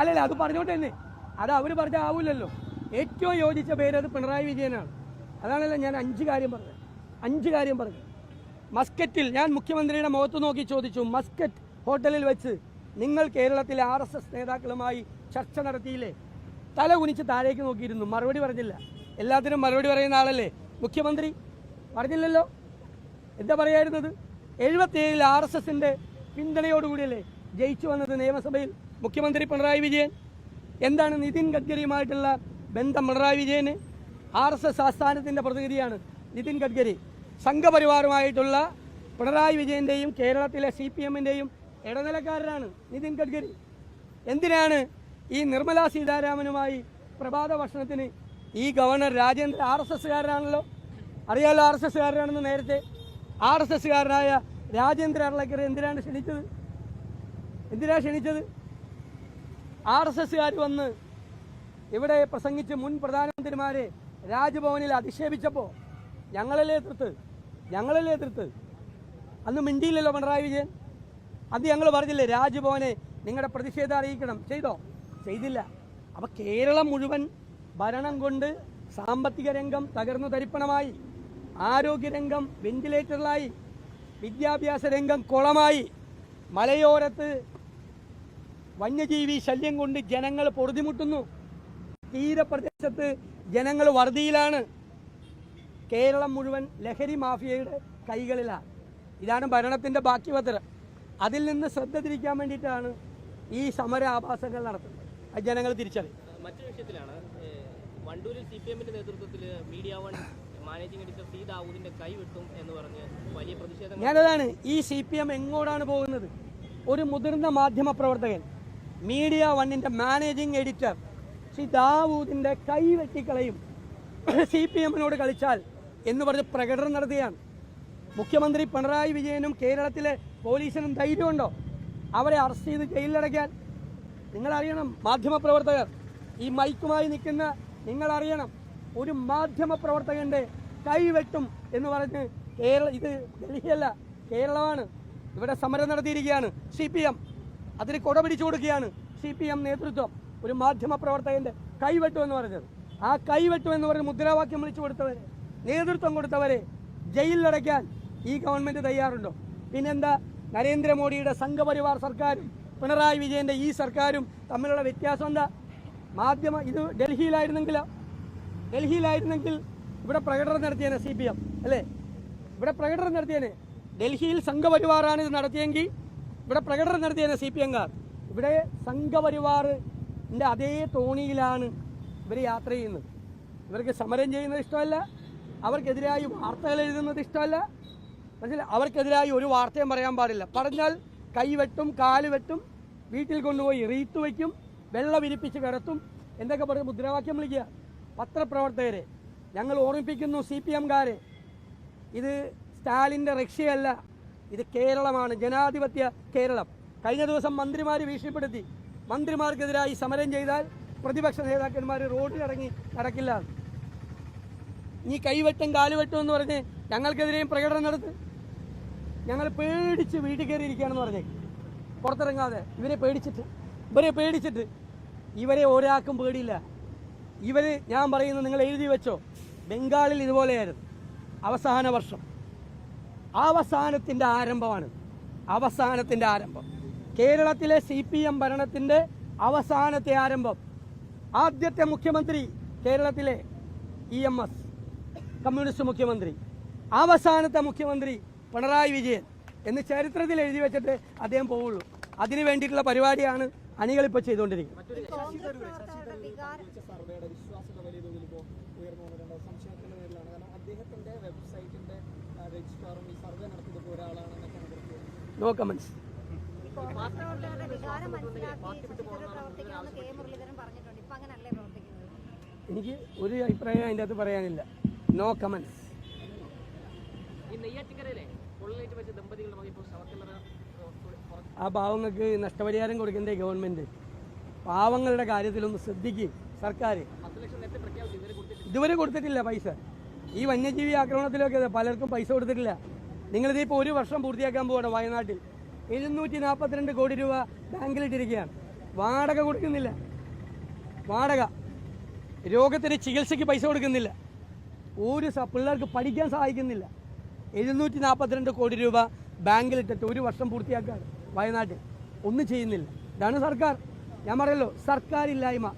അല്ലല്ല അത് പറഞ്ഞോട്ടെ തന്നെ. അത് അവർ പറഞ്ഞ ആവൂലല്ലോ. ഏറ്റവും യോജിച്ച പേര് അത് പിണറായി വിജയനാണ്. അതാണല്ലോ ഞാൻ അഞ്ച് കാര്യം പറഞ്ഞത്. അഞ്ച് കാര്യം പറഞ്ഞു മസ്കറ്റിൽ ഞാൻ മുഖ്യമന്ത്രിയുടെ മുഖത്ത് നോക്കി ചോദിച്ചു മസ്കറ്റ് ഹോട്ടലിൽ വെച്ച് നിങ്ങൾ കേരളത്തിലെ ആർ എസ് എസ് നേതാക്കളുമായി ചർച്ച നടത്തിയില്ലേ? തല കുനിച്ച് താഴേക്ക് നോക്കിയിരുന്നു. മറുപടി പറഞ്ഞില്ല. എല്ലാത്തിനും മറുപടി പറയുന്ന ആളല്ലേ? മുഖ്യമന്ത്രി? പറഞ്ഞില്ലല്ലോ. എന്താ പറയായിരുന്നത്? എഴുപത്തിയേഴിൽ ആർ എസ് എസിന്റെ പിന്തുണയോടുകൂടിയല്ലേ ജയിച്ചു വന്നത് നിയമസഭയിൽ മുഖ്യമന്ത്രി പിണറായി വിജയൻ. എന്താണ് നിതിൻ ഗഡ്കരിയുമായിട്ടുള്ള ബന്ധം പിണറായി വിജയന്? ആർ എസ് എസ് ആസ്ഥാനത്തിന്റെ പ്രതിനിധിയാണ് നിതിൻ ഗഡ്കരി. സംഘപരിവാറുമായിട്ടുള്ള പിണറായി വിജയന്റെയും കേരളത്തിലെ സി പി എമ്മിന്റെയും ഇടനിലക്കാരനാണ് നിതിൻ ഗഡ്കരി. എന്തിനാണ് ഈ നിർമ്മലാ സീതാരാമനുമായി പ്രഭാത ഭക്ഷണത്തിന് ഈ ഗവർണർ രാജേന്ദ്ര ആർ എസ് എസ്സുകാരനാണല്ലോ അറിയാലോ ആർ എസ് എസ്സുകാരനാണെന്ന് നേരത്തെ? ആർ എസ് എസ്സുകാരനായ രാജേന്ദ്ര അർളക്കർ എന്തിനാണ് ക്ഷണിച്ചത്? എന്തിനാണ് ക്ഷണിച്ചത്? ആർ എസ് എസ്സുകാർ വന്ന് ഇവിടെ പ്രസംഗിച്ച് മുൻ പ്രധാനമന്ത്രിമാരെ രാജ്ഭവനിൽ അധിക്ഷേപിച്ചപ്പോൾ ഞങ്ങളല്ലേ എതിർത്ത്? ഞങ്ങളല്ലേ എതിർത്ത്? അന്ന് മിണ്ടിയില്ലല്ലോ പിണറായി വിജയൻ. അന്ന് ഞങ്ങൾ പറഞ്ഞില്ലേ രാജ്ഭവനെ നിങ്ങളുടെ പ്രതിഷേധം അറിയിക്കണം. ചെയ്തോ? ചെയ്തില്ല. അപ്പോൾ കേരളം മുഴുവൻ ഭരണം കൊണ്ട് സാമ്പത്തിക രംഗം തകർന്നു തരിപ്പണമായി. ആരോഗ്യരംഗം വെന്റിലേറ്ററിലായി. വിദ്യാഭ്യാസ രംഗം കുളമായി. മലയോരത്ത് വന്യജീവി ശല്യം കൊണ്ട് ജനങ്ങൾ പൊറുതിമുട്ടുന്നു. തീരപ്രദേശത്ത് ജനങ്ങൾ വറുതിയിലാണ്. കേരളം മുഴുവൻ ലഹരി മാഫിയയുടെ കൈകളിലാണ് ഇതാണ് ഭരണത്തിന്റെ ബാക്കി പത്രം. അതിൽ നിന്ന് ശ്രദ്ധ തിരിക്കാൻ വേണ്ടിയിട്ടാണ് ഈ സമര ആഭാസങ്ങൾ നടത്തുന്നത്. അത് ജനങ്ങൾ തിരിച്ചറി മറ്റൊരു വിഷയത്തിലാണ് വണ്ടൂരിൽ സി പി എമ്മിന്റെ നേതൃത്വത്തിൽ Media One managing editor C ദാവൂദിന്റെ കൈ വെട്ടും എന്ന് പറഞ്ഞ് വലിയ പ്രതിഷേധം ഞാനതാണ് ഈ സി പി എം എങ്ങോട്ടാണ് പോകുന്നത്? ഒരു മുതിർന്ന മാധ്യമ പ്രവർത്തകൻ മീഡിയ വണ്ണിന്റെ മാനേജിംഗ് എഡിറ്റർ ശ്രീ ദാവൂദിന്റെ കൈ വെട്ടിക്കളയും. സി പി എമ്മിനോട് കളിച്ചാൽ എന്ന് പറഞ്ഞ് പ്രകടനം നടത്തുകയാണ്. മുഖ്യമന്ത്രി പിണറായി വിജയനും കേരളത്തിലെ പോലീസിനും ധൈര്യമുണ്ടോ? അവരെ അറസ്റ്റ് ചെയ്ത് ജയിലിലടയ്ക്കാൻ. നിങ്ങളറിയണം മാധ്യമപ്രവർത്തകർ ഈ മൈക്കുമായി നിൽക്കുന്ന നിങ്ങളറിയണം. ഒരു മാധ്യമപ്രവർത്തകന്റെ കൈവെട്ടും എന്ന് പറഞ്ഞ് കേരള ഇത് ഡൽഹിയല്ല കേരളമാണ്. ഇവിടെ സമരം നടത്തിയിരിക്കുകയാണ്. സി പി എം അതിന് കൊടപിടിച്ചു കൊടുക്കുകയാണ് സി പി എം നേതൃത്വം ഒരു മാധ്യമപ്രവർത്തകന്റെ കൈവെട്ടു എന്ന് പറഞ്ഞത്. ആ കൈവെട്ടു എന്ന് പറഞ്ഞ് മുദ്രാവാക്യം വിളിച്ചു കൊടുത്തവരെ നേതൃത്വം കൊടുത്തവരെ ജയിലിലടയ്ക്കാൻ ഈ ഗവൺമെന്റ് തയ്യാറുണ്ടോ? പിന്നെന്താ നരേന്ദ്രമോദിയുടെ സംഘപരിവാർ സർക്കാരും പിണറായി വിജയന്റെ ഈ സർക്കാരും തമ്മിലുള്ള വ്യത്യാസം എന്താ? മാധ്യമ ഇത് ഡൽഹിയിലായിരുന്നെങ്കിൽ ഡൽഹിയിലായിരുന്നെങ്കിൽ ഇവിടെ പ്രകടനം നടത്തിയേനെ സി പി എം അല്ലേ? ഇവിടെ പ്രകടനം നടത്തിയേനെ. ഡൽഹിയിൽ സംഘപരിവാറാണ് ഇത് നടത്തിയെങ്കിൽ ഇവിടെ പ്രകടനം നടത്തിയേനെ സി പി എംകാർ. ഇവിടെ സംഘപരിവാറിന്റെ അതേ തോണിയിലാണ് ഇവർ യാത്ര ചെയ്യുന്നത്. ഇവർക്ക് സമരം ചെയ്യുന്നത് ഇഷ്ടമല്ല. അവർക്കെതിരായി വാർത്തകൾ എഴുതുന്നത് ഇഷ്ടമല്ല. മനസ്സിലായി അവർക്കെതിരായി ഒരു വാർത്തയും പറയാൻ പാടില്ല. പറഞ്ഞാൽ കൈവെട്ടും കാൽ വെട്ടും വീട്ടിൽ കൊണ്ടുപോയി റീത്ത് വയ്ക്കും വെള്ളം വിരിപ്പിച്ച് കിടത്തും എന്തൊക്കെ പറഞ്ഞ് മുദ്രാവാക്യം വിളിക്കുക. പത്രപ്രവർത്തകരെ ഞങ്ങൾ ഓർമ്മിപ്പിക്കുന്നു സി പി എംകാരെ. ഇത് സ്റ്റാലിന്റെ റഷ്യയല്ല ഇത് കേരളമാണ് ജനാധിപത്യ കേരളം. കഴിഞ്ഞ ദിവസം മന്ത്രിമാർ ഭീഷണിപ്പെടുത്തി. മന്ത്രിമാർക്കെതിരായി സമരം ചെയ്താൽ പ്രതിപക്ഷ നേതാക്കന്മാർ റോഡിലിറങ്ങി നടക്കില്ല. നീ കൈവെട്ടും കാലുവെട്ടും എന്ന് പറഞ്ഞ് ഞങ്ങൾക്കെതിരെയും പ്രകടനം നടത്ത്. ഞങ്ങൾ പേടിച്ച് വീട്ടിൽ കയറിയിരിക്കുകയാണെന്ന് പറഞ്ഞേ. പുറത്തിറങ്ങാതെ ഇവരെ പേടിച്ചിട്ട് ഇവരെ പേടിച്ചിട്ട്. ഇവരെ ഒരാൾക്കും പേടിയില്ല. ഇവർ ഞാൻ പറയുന്നത് നിങ്ങൾ എഴുതി വെച്ചോ. ബംഗാളിൽ ഇതുപോലെയായിരുന്നു അവസാന വർഷം. അവസാനത്തിന്റെ ആരംഭമാണ്. അവസാനത്തിന്റെ ആരംഭം. കേരളത്തിലെ സി പി എം ഭരണത്തിന്റെ അവസാനത്തെ ആരംഭം. ആദ്യത്തെ മുഖ്യമന്ത്രി കേരളത്തിലെ ഇ എം എസ് കമ്മ്യൂണിസ്റ്റ് മുഖ്യമന്ത്രി. അവസാനത്തെ മുഖ്യമന്ത്രി പിണറായി വിജയൻ എന്ന് ചരിത്രത്തിൽ എഴുതി വെച്ചിട്ട് അദ്ദേഹം പോവുള്ളൂ. അതിനു വേണ്ടിയിട്ടുള്ള പരിപാടിയാണ് അണികൾ ഇപ്പോൾ ചെയ്തുകൊണ്ടിരിക്കുന്നത്. വെബ്സൈറ്റിന്റെ പ്രവർത്തകരുടെ വികാരം അങ്ങനല്ലേ പ്രവർത്തിക്കുന്നത്? എനിക്ക് ഒരു അഭിപ്രായം അതിന്റെ അകത്ത് പറയാനില്ല. നോ കമൻസ് ആ പാവങ്ങൾക്ക് നഷ്ടപരിഹാരം കൊടുക്കണ്ടേ ഗവൺമെന്റ് പാവങ്ങളുടെ കാര്യത്തിലൊന്ന് ശ്രദ്ധിക്കും സർക്കാർ ഇതുവരെ കൊടുത്തിട്ടില്ല പൈസ. ഈ വന്യജീവി ആക്രമണത്തിലൊക്കെ പലർക്കും പൈസ കൊടുത്തിട്ടില്ല. നിങ്ങളിത് ഇപ്പോൾ ഒരു വർഷം പൂർത്തിയാക്കാൻ പോകണം വയനാട്ടിൽ. എഴുന്നൂറ്റി നാൽപ്പത്തിരണ്ട് കോടി രൂപ ബാങ്കിലിട്ടിരിക്കുകയാണ്. വാടക കൊടുക്കുന്നില്ല. വാടക. രോഗത്തിന് ചികിത്സയ്ക്ക് പൈസ കൊടുക്കുന്നില്ല. ഒരു പിള്ളേർക്ക് പഠിക്കാൻ സഹായിക്കുന്നില്ല. എഴുന്നൂറ്റി നാൽപ്പത്തിരണ്ട് കോടി രൂപ ബാങ്കിലിട്ടിട്ട് ഒരു വർഷം പൂർത്തിയാക്കാൻ വയനാട്ടിൽ. ഒന്നും ചെയ്യുന്നില്ല. ഇതാണ് സർക്കാർ. ഞാൻ പറയല്ലോ സർക്കാരില്ലായ്മ.